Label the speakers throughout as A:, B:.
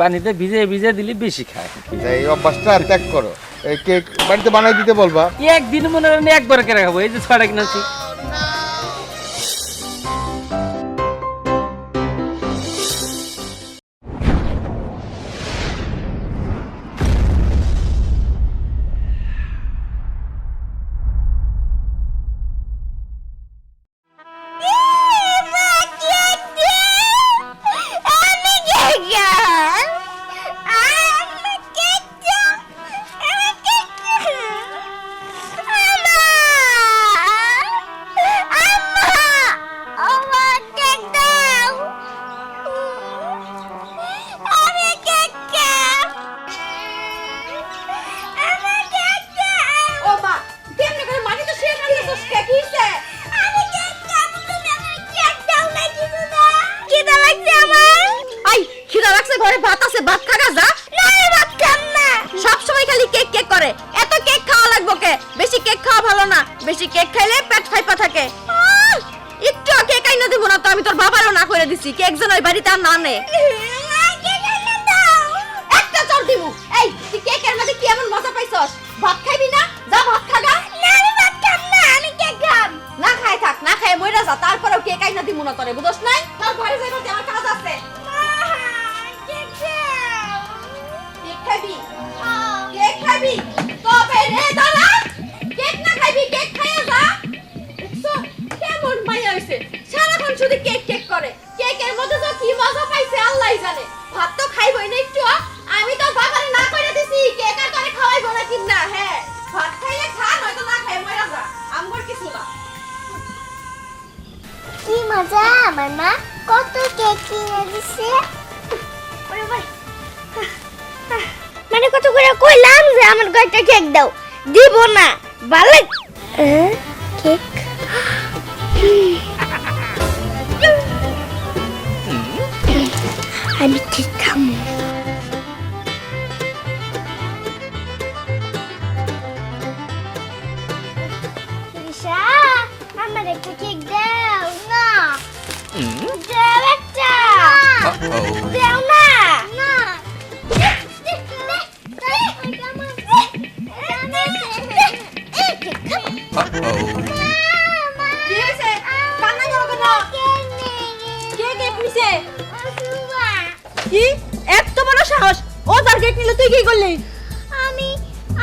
A: পানিতে ভিজে ভিজে দিলে বেশি খায়।
B: এই অভ্যাসটা ত্যাগ করো। এই কেক বাড়িতে বানাই দিতে বলবা?
A: একদিন মনে করেন একবার কেনা খাব এই যে ছয়টা কিনেছি।
C: কেক খাওয়া ভালো না। বেশি কেক খাইলে পেট ফাইপা থাকে। একটু কেক আইনা দিব না তো আমি তোর বাবারও না করে দিছি। কেক যেন ওই বাড়িতে আর না নে একটা চর দিমু এই তুই কেকের মধ্যে কি এমন মজা পাইছস? ভাত খাইবি না? যা ভাত খাগা। না আমি ভাত খাম না আমি কেক খাম। না খাই থাক না খাই মইরা যা তারপরেও কেক আইনা দিমু না তোরে বুঝছ নাই? তোর ঘরে যাইবা আমার
D: মানে কত করে কইলাম যে আমার কয়েকটা কেক দাও। দিব না। ভালো কেক? আমি কেক রিশা আমার একটা কেক দাও। না। দাও না না
C: কি এত বড় সাহস ও তার কেক নিল তুই কি করলি
D: আমি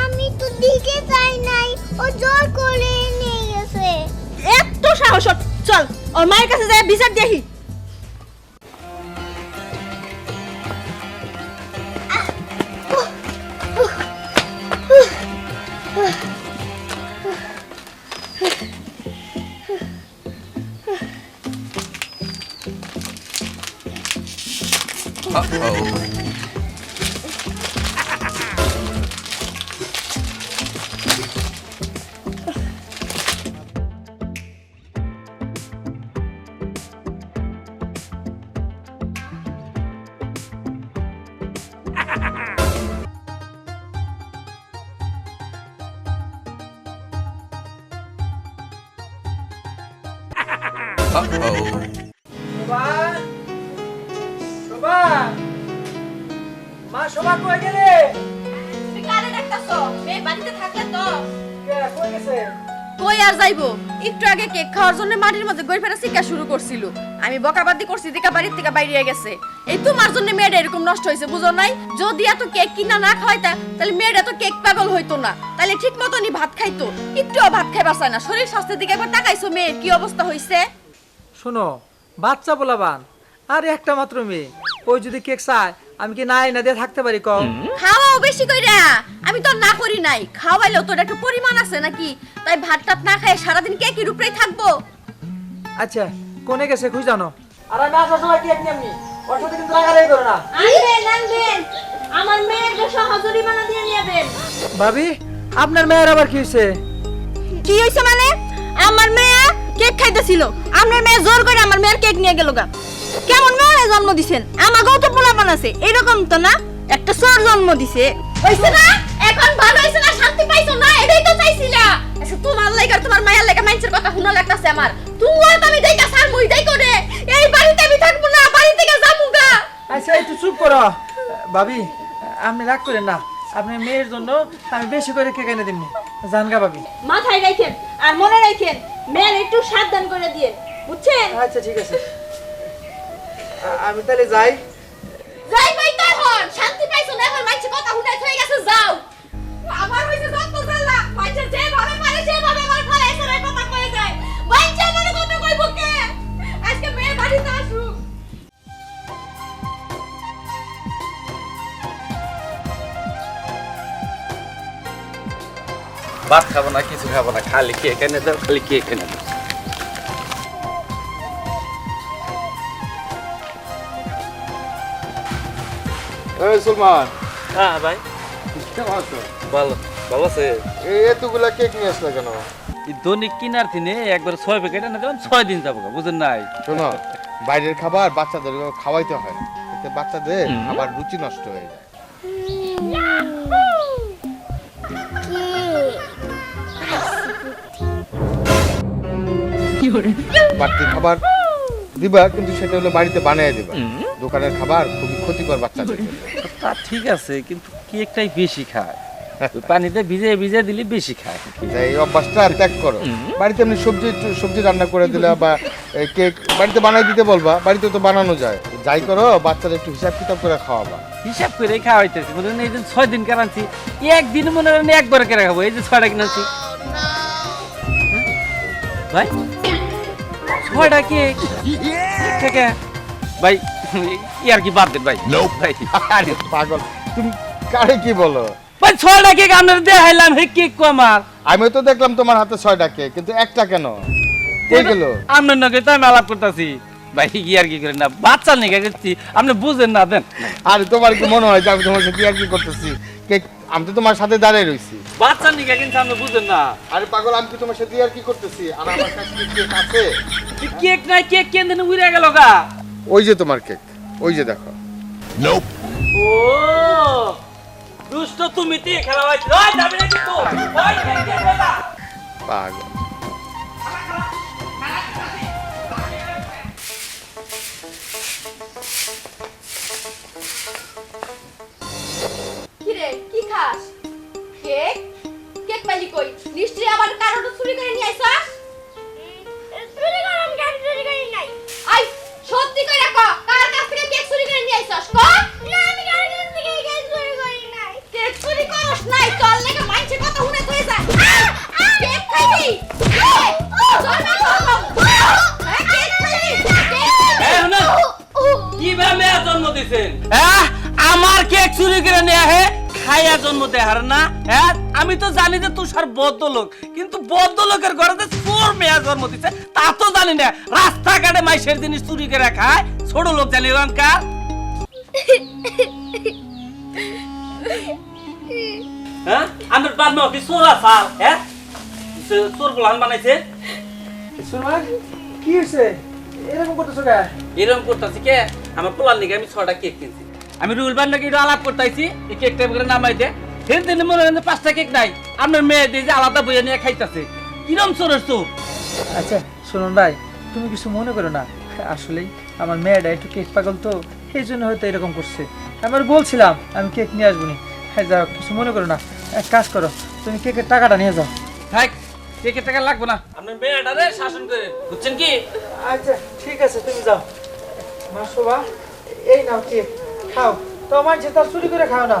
D: আমি তো দিতে চাই নাই ও জোর করে নিয়ে গেছে
C: এত সাহস চল ওর মায়ের কাছে যাই বিচার দেখি একটু নষ্ট হয়েছে নাই? যদি কেক কিনা না কেক পাগল না। ঠিক মতনই ভাত খাইতো। একটুও ভাত খাইবার চায় না। শরীর স্বাস্থ্যের দিকে একবার তাকাইছো মেয়ের, কি অবস্থা হইছে?
E: শোনো বাচ্চা বলাবান। আর একটা মাত্র মেয়ে। ওই যদি কেক চায় আমি কি নাই না দিয়ে থাকতে পারি কম
C: খাওয়াও বেশি কইরা। আমি তো না করি নাই। খাওয়াইলেও তোর একটা পরিমাণ আছে নাকি? তাই ভাত টাত না খাই সারাদিন কেকের উপরেই থাকব।
E: আচ্ছা কোনে গেছে খুঁজ জানো? আর আমি আসার সময় কেক নিয়ে ওর সাথে কিন্তু রাগারাগি করো না।
C: আনবেন আনবেন। আমার মেয়ের সহজরি বানা দিয়ে নেবেন।
E: ভাবি আপনার মেয়ের আবার কি হয়েছে
C: কি হইছে মানে? আমার মেয়ে কেক খাইতেছিল। আমার মেয়ে জোর করে আমার মেয়ের কেক নিয়ে গেল গা। কেমন মেয়ে জন্ম দিছেন? আমাকেও তো পোলাপান আছে। এরকম তো না? একটা সোর জন্ম দিছে। হইছে না? এখন ভালো হইছে না? শান্তি পাইছো না? এটাই তো চাইছিলা। আচ্ছা তোমার লাগা আর তোমার মায়ের লাগা মানুষের কথা শোনা লাগতাছে আমার। তুই তো আমি দেইকা সার মুই দেই করে এই বাড়িতে আমি থাকব না বাড়ি থেকে যাব গা।
E: আচ্ছা একটু চুপ করো। ভাবি আপনি রাগ করেন না। আপনার মেয়ের জন্য আমি বেশি করে কেক এনে দিমনি জানগা ভাবি।
C: মাথায় রাখেন আর মনে রাখেন মেয়ের একটু সাবধান করে দিয়ে বুঝছেন?
E: আচ্ছা ঠিক আছে। আমি তাহলে যাই।
C: যাই ভাই তাই হন শান্তি পাইছো না এখন? মাইছে কথা হুনাই হয়ে গেছে যাও। আমার হইছে যত জ্বালা মাইছে যে ভাবে পারে সে
A: ভাত খাব না কিছু খাব না খালি কে এনে দাও খালি কে এনে দাও।
B: এই সুলমান।
A: হ্যাঁ ভাই।
B: কেমন আছো?
A: ভালো ভালো আছে।
B: এই এতগুলা কেক নিয়ে আসলে কেন?
A: দৈনিক কিনার একবার ছয় প্যাকেট এনে দিলাম ছয় দিন যাব বুঝেন নাই?
B: শোনো বাইরের খাবার বাচ্চাদের খাওয়াইতে হয়। এতে বাচ্চাদের খাবার রুচি নষ্ট হয়ে যায়। বাড়তি খাবার দিবা কিন্তু সেটা হলো বাড়িতে বানিয়ে দিবা। দোকানের খাবার খুবই ক্ষতিকর বাচ্চাদের
A: তা ঠিক আছে কিন্তু কেকটাই বেশি খায়? ওই পানিতে ভিজে ভিজে দিলে বেশি খায়।
B: এই অভ্যাসটা ত্যাগ করো। বাড়িতে এমনি সবজি একটু- সবজি রান্না করে দিলে বা কেক বাড়িতে বানাই দিতে বলবা বাড়িতে তো বানানো যায়। যাই করো বাচ্চারা একটু হিসাব কিতাব করে খাওয়াবা।
A: হিসাব করে খাওয়াইতেছি বুঝলেন এই যে ছয় দিন কেনাচ্ছি একদিন মনে করেন একবার কেনা খাব এই যে ছয়টা কিনেছি। ভাই? ছয়টা কেক থেকে। ভাই ইয়ার কি বাদ দেন ভাই? ভাই
B: আরে পাগল। তুমি কারে কি বলো?
A: ভাই ছয়টা কেক আপনার দেখাইলাম হে কেক কো আমার।
B: আমি তো দেখলাম তোমার হাতে ছয়টা কেক কিন্তু একটা কেন? কই গেল?
A: আপনার নাকি তো আমি আলাপ করতেছি। ভাই কি আর কি করেন না? বাচ্চা নিয়ে গেছি। আপনি বুঝেন না দেন।
B: আরে তোমার কি মনে হয় যে আমি তোমার সাথে আর কি করতেছি? কেক আমি তো তোমার সাথে দাঁড়িয়ে রইছি।
A: বাচ্চা নিকে কিন্তু আপনি বুঝেন না।
B: আরে পাগল আমি কি তোমার সাথে আর কি করতেছি? আর আমার কাছে কি কেক আছে?
A: কেক নাই কেক কেন দেন উড়ে গেল গা।
B: ওই যে তোমার কেক ওই যে দেখো।
A: ও দুষ্ট তুমি তে খেলা ভাই ওই যাবে না কিন্তু ওই কেক কেক
B: পাগল।
D: না
C: হ্যাঁ?
A: আমি তো জানি যে তুষার বদ্ধ লোক কিন্তু বদ্ধ লোকের ঘরে যে চোর মেয়া জন্ম দিছে তা তো জানি না। রাস্তাঘাটে মাইসের জিনিস চুরি করে খায় ছোট লোক জানি কার। হ্যাঁ? আমার বাদ মা কি চোর আসাল হ্যাঁ? চোর বানাইছে।
E: সুরমান কি হয়েছে এরকম করতেছো কে?
A: এরকম করতেছি কে? আমার পোলার আমি ছটা কেক কিনছি। আমি রুল বান নাকি আলাপ করতেছি এই কেকটা করে নামাই দে। সেদিন দিন মনে হয় পাঁচটা কেক নাই। আপনার মেয়ে দিয়ে যে আলাদা বইয়ে নিয়ে খাইতেছে। কিরম চোরের চোর?
E: আচ্ছা শুনুন ভাই তুমি কিছু মনে করো না। আসলেই আমার মেয়েটা একটু কেক পাগল তো এই জন্য হয়তো এরকম করছে। আমার বলছিলাম আমি কেক নিয়ে আসব নি। হ্যাঁ যাও কিছু মনে করো না। এক কাজ করো তুমি কেকের টাকাটা নিয়ে যাও।
A: থাক কেকের টাকা লাগবে না। আপনার মেয়েটা রে শাসন করে বুঝছেন কি?
E: আচ্ছা ঠিক আছে তুমি যাও। মা শোভা এই নাও কেক খাও। তোমার যে তার চুরি করে খাও না।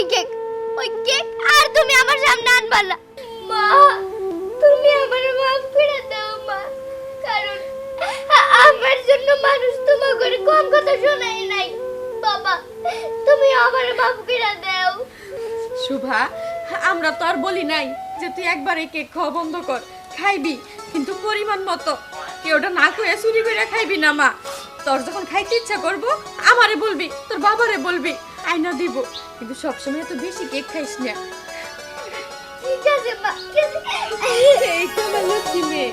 D: ওই কেক ওই কেক আর তুমি আমার সামনে আনবা না। মা, তুমি আমার মাফ করে দাও মা, কারণ আমার জন্য মানুষ তোমাকে কম কথা শোনায় নাই। বাবা, তুমি আমার বাবুকে না দাও।
C: শুভা, আমরা তো আর বলি নাই যে তুই একবারে কেক খাওয়া বন্ধ কর। খাইবি, কিন্তু পরিমাণ মতো। কেউ ওটা না করে চুরি করে খাইবি না মা। তোর যখন খাইতে ইচ্ছা করব, আমারে বলবি, তোর বাবারে বলবি। আইনা দিব কিন্তু সবসময় তো বেশি কেক খাইস না।
D: ঠিক আছে মা।
C: এই তো আমার লক্ষ্মী মেয়ে।